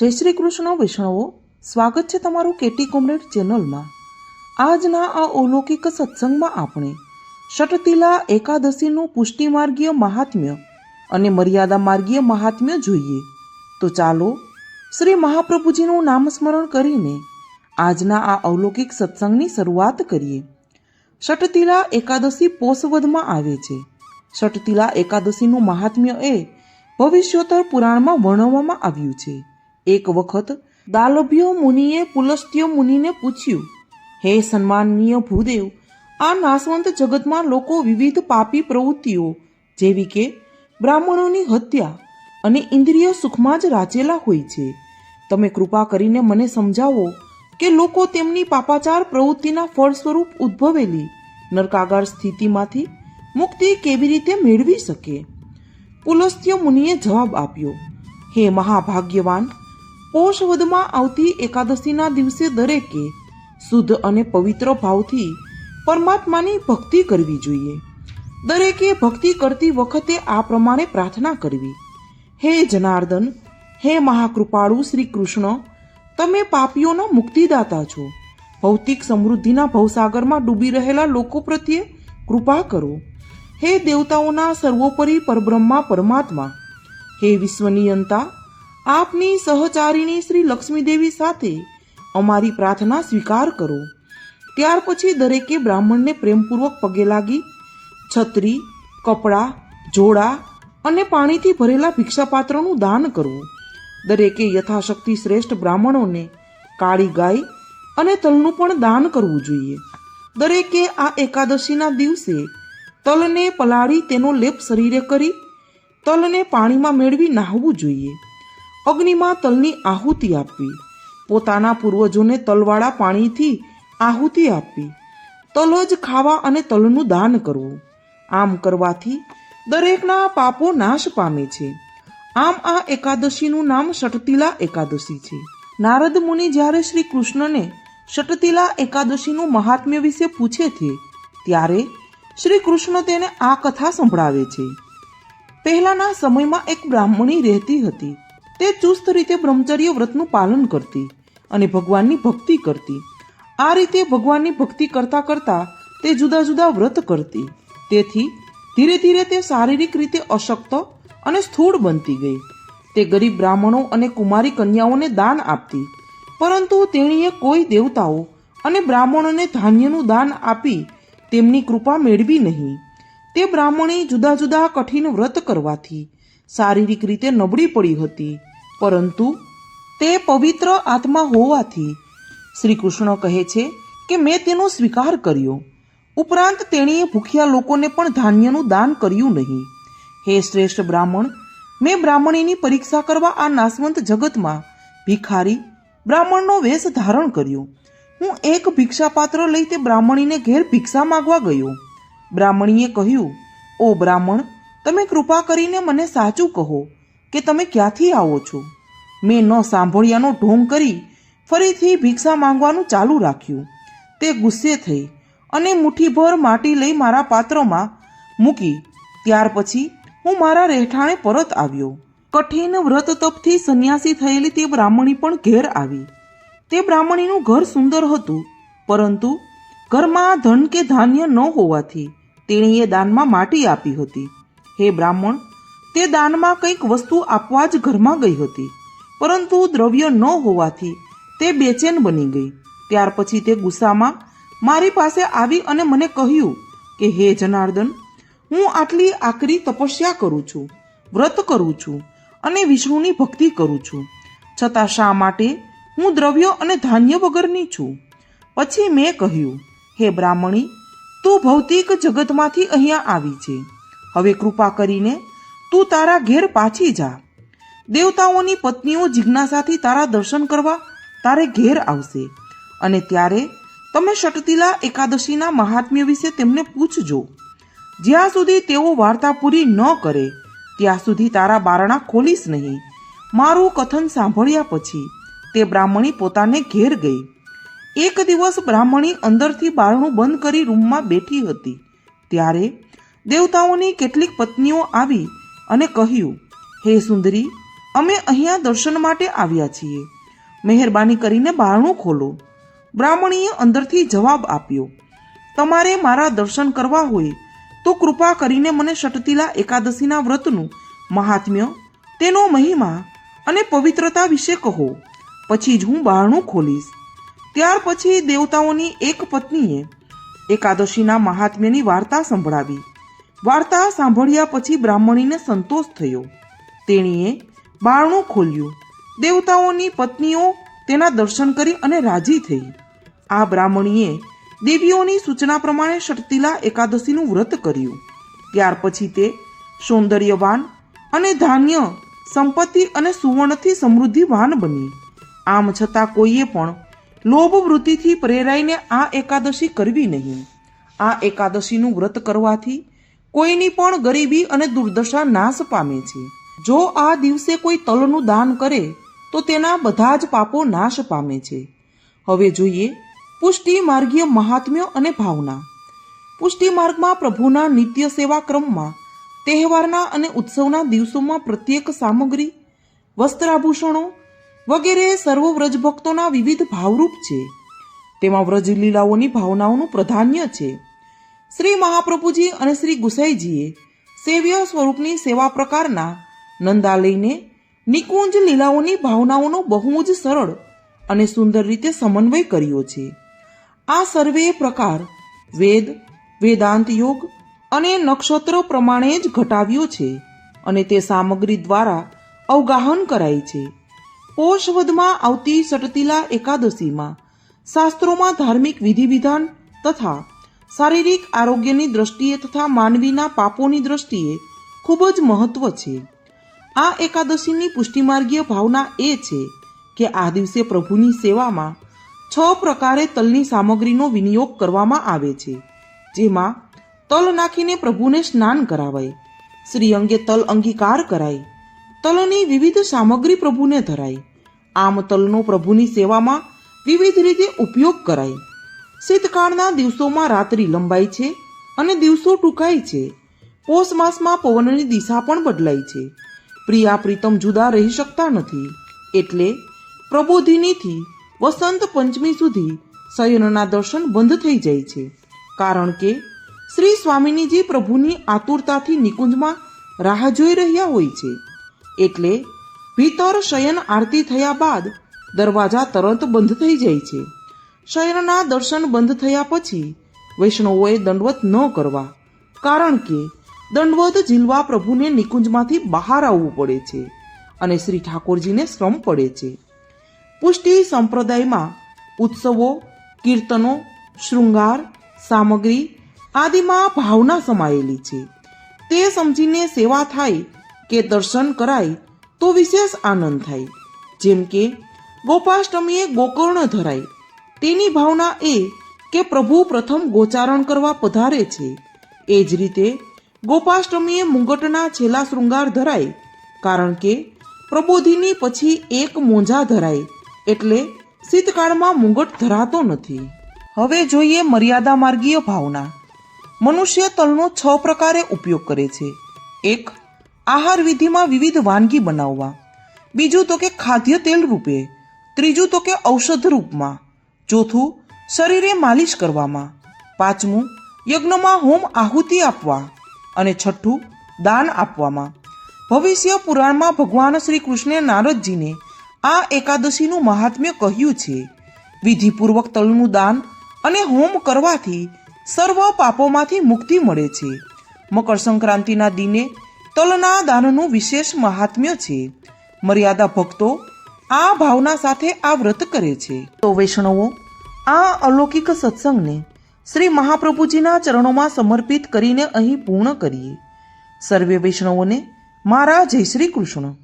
જય શ્રી કૃષ્ણ વૈષ્ણવો, સ્વાગત છે તમારું કેટી કોમરેડ ચેનલમાં. આજના આ અલૌકિક સત્સંગમાં આપણે ષટતિલા એકાદશીનું પુષ્ટિમાર્ગીય મહાત્મ્ય અને મર્યાદા માર્ગીય મહાત્મ્ય જોઈએ. તો ચાલો શ્રી મહાપ્રભુજીનું નામસ્મરણ કરીને આજના આ અલૌકિક સત્સંગની શરૂઆત કરીએ. ષટતિલા એકાદશી પોષવદમાં આવે છે. ષટતિલા એકાદશીનું મહાત્મ્ય એ ભવિષ્યોત્તર પુરાણમાં વર્ણવવામાં આવ્યું છે. એક વખત દાલભ્ય મુનિએ પુલસ્ત્ય મુનિને પૂછ્યું, હે સન્માનનીય ભૂદેવ, આ નાશવંત જગતમાં લોકો વિવિધ પાપી પ્રવૃત્તિઓ, જેવી કે બ્રાહ્મણોની હત્યા અને ઇન્દ્રિય સુખમાં જ રાચેલા હોય છે. તમે કૃપા કરીને મને સમજાવો કે લોકો તેમની પાપાચાર પ્રવૃત્તિના ફળ સ્વરૂપ ઉદ્ભવેલી નરકાગાર સ્થિતિમાંથી મુક્તિ કેવી રીતે મેળવી શકે? પુલસ્ત્ય મુનિએ જવાબ આપ્યો, હે મહાભાગ્યવાન પોષવદમાં આવતી એકાદશીના દિવસે દરેકે શુદ્ધ અને પવિત્ર ભાવથી પરમાત્માની ભક્તિ કરવી જોઈએ. દરેકે ભક્તિ કરતી વખતે આ પ્રમાણે પ્રાર્થના કરવી. હે જનાર્દન, હે મહાકૃપાળુ શ્રી કૃષ્ણ, તમે પાપીઓના મુક્તિદાતા છો. ભૌતિક સમૃદ્ધિના ભવસાગરમાં ડૂબી રહેલા લોકો પ્રત્યે કૃપા કરો. હે દેવતાઓના સર્વોપરી પરબ્રહ્મા પરમાત્મા, હે વિશ્વનિયંતા આપની સહચારિણી શ્રી લક્ષ્મીદેવી સાથે અમારી પ્રાર્થના સ્વીકાર કરો. ત્યાર પછી દરેકે બ્રાહ્મણને પ્રેમપૂર્વક પગે લાગી, છત્રી, કપડાં, જોડા અને પાણીથી ભરેલા ભિક્ષાપાત્રનું દાન કરવું દરેકે યથાશક્તિ શ્રેષ્ઠ બ્રાહ્મણોને કાળી ગાય અને તલનું પણ દાન કરવું જોઈએ. દરેકે આ એકાદશીના દિવસે તલને પલાળી તેનો લેપ શરીરે કરી, તલને પાણીમાં મેળવી નાહવું જોઈએ. અગ્નિમાં તલની આહુતિ આપવી. પોતાના પૂર્વજોને તલવાળા પાણીથી આહુતિ આપવી. તલ જ ખાવા અને તલનું દાન કરવું. આમ કરવાથી દરેકના પાપો નાશ પામે છે. આમ આ એકાદશીનું નામ ષટતિલા એકાદશી છે. નારદ મુનિ જ્યારે શ્રી કૃષ્ણને ષટતિલા એકાદશીનું મહાત્મ્ય વિશે પૂછે છે, ત્યારે શ્રી કૃષ્ણ તેને આ કથા સંભળાવે છે. પહેલાના સમયમાં એક બ્રાહ્મણી રહેતી હતી. તે ચુસ્ત રીતે બ્રહ્મચર્ય વ્રતનું પાલન કરતી અને ભગવાનની ભક્તિ કરતી. આ રીતે ભગવાનની ભક્તિ કરતા કરતા તે જુદા જુદા વ્રત કરતી. તેથી ધીરે ધીરે તે શારીરિક રીતે અશક્ત અને સ્થૂળ બનતી ગઈ. તે ગરીબ બ્રાહ્મણો અને કુમારી કન્યાઓને દાન આપતી. પરંતુ તેણીએ કોઈ દેવતાઓ અને બ્રાહ્મણોને ધાન્યનું દાન આપી તેમની કૃપા મેળવી નહીં. તે બ્રાહ્મણી જુદા જુદા કઠિન વ્રત કરવાથી શારીરિક રીતે નબળી પડી હતી. પરંતુ તે પવિત્ર આત્મા હોવાથી શ્રી કૃષ્ણ કહે છે કે મેં તેનો સ્વીકાર કર્યો. ઉપરાંત તેણીએ ભૂખ્યા લોકોને પણ ધાન્યનું દાન કર્યું નહીં. હે શ્રેષ્ઠ બ્રાહ્મણ, મેં બ્રાહ્મણીની પરીક્ષા કરવા આ નાશવંત જગતમાં ભિખારી, બ્રાહ્મણનો વેશ ધારણ કર્યો. હું એક ભિક્ષાપાત્ર લઈ તે બ્રાહ્મણીને ઘેર ભિક્ષા માગવા ગયો. બ્રાહ્મણીએ કહ્યું, ઓ બ્રાહ્મણ તમે કૃપા કરીને મને સાચું કહો કે તમે ક્યાંથી આવો છો? મેં ન સાંભળ્યાનો ઢોંગ કરી ફરીથી ભિક્ષા માંગવાનું ચાલુ રાખ્યું. તે ગુસ્સે થઈ અને મુઠ્ઠીભર માટી લઈ મારા પાત્રમાં મૂકી. ત્યાર પછી હું મારા રહેઠાણે પરત આવ્યો. કઠિન વ્રત તપથી સંન્યાસી થયેલી તે બ્રાહ્મણી પણ ઘેર આવી. તે બ્રાહ્મણીનું ઘર સુંદર હતું, પરંતુ ઘરમાં ધન કે ધાન્ય ન હોવાથી તેણીએ દાનમાં માટી આપી હતી. હે બ્રાહ્મણ, તે દાનમાં કંઈક વસ્તુ આપવા જ ઘરમાં ગઈ હતી, પરંતુ દ્રવ્ય ન હોવાથી તે બેચેન બની ગઈ. ત્યાર પછી તે ગુસ્સામાં, મારી પાસે આવી અને મને કહ્યું કે, હે જનાર્દન, હું આટલી આકરી તપસ્યા કરું છું, વ્રત કરું છું અને વિષ્ણુની ભક્તિ કરું છું. છતાં શા માટે હું દ્રવ્ય અને ધાન્ય વગરની છું? પછી મેં કહ્યું, હે બ્રાહ્મણી, તું ભૌતિક જગતમાંથી અહીંયા આવી છે. હવે કૃપા કરીને તું તારા ઘેર પાછી જા. દેવતાઓની પત્નીઓ જિજ્ઞાસાથી તારા દર્શન કરવા તારે ઘેર આવશે. અને ત્યારે તમે શટતિલા એકાદશીના મહાત્મ્ય વિશે તેમને પૂછજો. જ્યાં સુધી તેઓ વાર્તા પૂરી ન કરે, ત્યાં સુધી તારા બારણા ખોલીશ નહીં. મારું કથન સાંભળ્યા પછી તે બ્રાહ્મણી પોતાને ઘેર ગઈ. એક દિવસ બ્રાહ્મણી અંદરથી બારણું બંધ કરી રૂમમાં બેઠી હતી. ત્યારે દેવતાઓની કેટલીક પત્નીઓ આવી અને કહ્યું, હે સુંદરી, અમે અહીંયા દર્શન માટે આવ્યા છીએ. મહેરબાની કરીને બારણું ખોલો. બ્રાહ્મણીએ અંદરથી જવાબ આપ્યો, તમારે મારા દર્શન કરવા હોય તો કૃપા કરીને મને શટતિલા એકાદશીના વ્રતનું મહાત્મ્ય, તેનો મહિમા અને પવિત્રતા વિશે કહો. પછી જ હું બારણું ખોલીશ. ત્યાર પછી દેવતાઓની એક પત્નીએ એકાદશીના મહાત્મ્યની વાર્તા સંભળાવી. વાર્તા સાંભળ્યા પછી બ્રાહ્મણીને સંતોષ થયો. તેણીએ બારણું ખોલ્યું. દેવતાઓની પત્નીઓ તેના દર્શન કરી અને રાજી થઈ. આ બ્રાહ્મણીએ દેવીઓની સૂચના પ્રમાણે શટતિલા એકાદશીનું વ્રત કર્યું. ત્યાર પછી તે સૌંદર્યવાન અને ધાન્ય, સંપત્તિ અને સુવર્ણથી સમૃદ્ધિવાન બની. આમ છતાં કોઈએ પણ લોભ વૃત્તિથી પ્રેરાઈને આ એકાદશી કરવી નહીં. આ એકાદશીનું વ્રત કરવાથી કોઈની પણ ગરીબી અને દુર્દશા નાશ પામે છે. જો આ દિવસે કોઈ તલનું દાન કરે, તો તેના બધા જ પાપો નાશ પામે છે. હવે જોઈએ પુષ્ટિ માર્ગીય મહાત્મ્ય અને ભાવના. પુષ્ટિ માર્ગમાં પ્રભુના નિત્ય સેવા ક્રમમાં, તહેવારના અને ઉત્સવના દિવસોમાં પ્રત્યેક સામગ્રી, વસ્ત્રાભૂષણો વગેરે સર્વ વ્રજ ભક્તોના વિવિધ ભાવરૂપ છે. તેમાં વ્રજ લીલાઓની ભાવનાઓનું પ્રાધાન્ય છે. શ્રી મહાપ્રભુજી અને શ્રી ગુસાઈજીએ સેવ્ય સ્વરૂપની સેવા પ્રકારના નંદા લઈને નિકુંજ લીલાઓની ભાવનાઓનો બહુ જ સરળ અને સુંદર રીતે સમન્વય કર્યો છે. આ સર્વે પ્રકાર વેદ, વેદાંત યોગ અને નક્ષત્ર પ્રમાણે જ ઘટાવ્યો છે અને તે સામગ્રી દ્વારા અવગાહન કરાય છે. પોષવદમાં આવતી સટતીલા એકાદશીમાં શાસ્ત્રોમાં ધાર્મિક વિધિ વિધાન તથા શારીરિક આરોગ્યની દ્રષ્ટિએ તથા માનવીના પાપોની દ્રષ્ટિએ ખૂબ જ મહત્વ છે. આ એકાદશીની પુષ્ટિમાર્ગીય ભાવના એ છે કે આ દિવસે પ્રભુની સેવામાં છ પ્રકારે તલની સામગ્રીનો વિનિયોગ કરવામાં આવે છે, જેમાં તલ નાખીને પ્રભુને સ્નાન કરાવાય, શ્રી અંગે તલ અંગીકાર કરાય, તલની વિવિધ સામગ્રી પ્રભુને ધરાય, આમ તલનો પ્રભુની સેવામાં વિવિધ રીતે ઉપયોગ કરાય. શીતકાળના દિવસોમાં રાત્રિ લંબાય છે અને દિવસો ટૂંકાય છે. પોષ માસમાં પવનની દિશા પણ બદલાય છે. પ્રિયા પ્રીતમ જુદા રહી શકતા નથી. એટલે પ્રબોધિનીથી વસંત પંચમી સુધી શયનના દર્શન બંધ થઈ જાય છે. કારણ કે શ્રી સ્વામિનીજી પ્રભુની આતુરતાથી નિકુંજમાં રાહ જોઈ રહ્યા હોય છે. એટલે ભીતર શયન આરતી થયા બાદ દરવાજા તરત બંધ થઈ જાય છે. શયનના દર્શન બંધ થયા પછી વૈષ્ણવોએ દંડવત ન કરવા, કારણ કે દંડવત ઝીલવા પ્રભુને નિકુંજમાંથી બહાર આવવું પડે છે અને શ્રી ઠાકોરજીને શ્રમ પડે છે. પુષ્ટિ સંપ્રદાયમાં ઉત્સવો, કીર્તનો, શૃંગાર, સામગ્રી આદિમાં ભાવના સમાયેલી છે. તે સમજીને સેવા થાય કે દર્શન કરાય તો વિશેષ આનંદ થાય. જેમ કે ગોપાષ્ટમીએ ગોકર્ણ ધરાય તેની ભાવના એ કે પ્રભુ પ્રથમ ગોચારણ કરવા પધારે છે. એ જ રીતે ગોપાષ્ટમીએ મુંગટના છેલ્લા શૃંગાર ધરાય, કારણ કે પ્રબોધિની પછી એક મોંઝા ધરાય, એટલે શીતકાળમાં મુંગટ ધરાતો નથી. હવે જોઈએ મર્યાદા માર્ગીય ભાવના. મનુષ્ય તલનો છ પ્રકારે ઉપયોગ કરે છે. એક, આહાર વિધિમાં વિવિધ વાનગી બનાવવા. બીજું તો કે ખાદ્ય તેલ રૂપે. ત્રીજું તો કે ઔષધ રૂપમાં. ચોથું, શરીરે માલિશ કરવામાં. પાંચમું, યજ્ઞમાં હોમ આહુતિ આપવા. અને છઠ્ઠું, દાન આપવામાં. ભવિષ્ય પુરાણમાં ભગવાન શ્રી કૃષ્ણે નારદજીને આ એકાદશીનું મહાત્મ્ય કહ્યું છે. વિધિપૂર્વક તલનું દાન અને હોમ કરવાથી સર્વ પાપોમાંથી મુક્તિ મળે છે. મકર સંક્રાંતિના દિને તલના દાનનું વિશેષ મહાત્મ્ય છે. મર્યાદા ભક્તો આ ભાવના સાથે આ વ્રત કરે છે. તો વૈષ્ણવો આ અલૌકિક સત્સંગને શ્રી મહાપ્રભુજીના ચરણોમાં સમર્પિત કરીને અહીં પૂર્ણ કરીએ. સર્વે વૈષ્ણવોને મારા જય શ્રી કૃષ્ણ.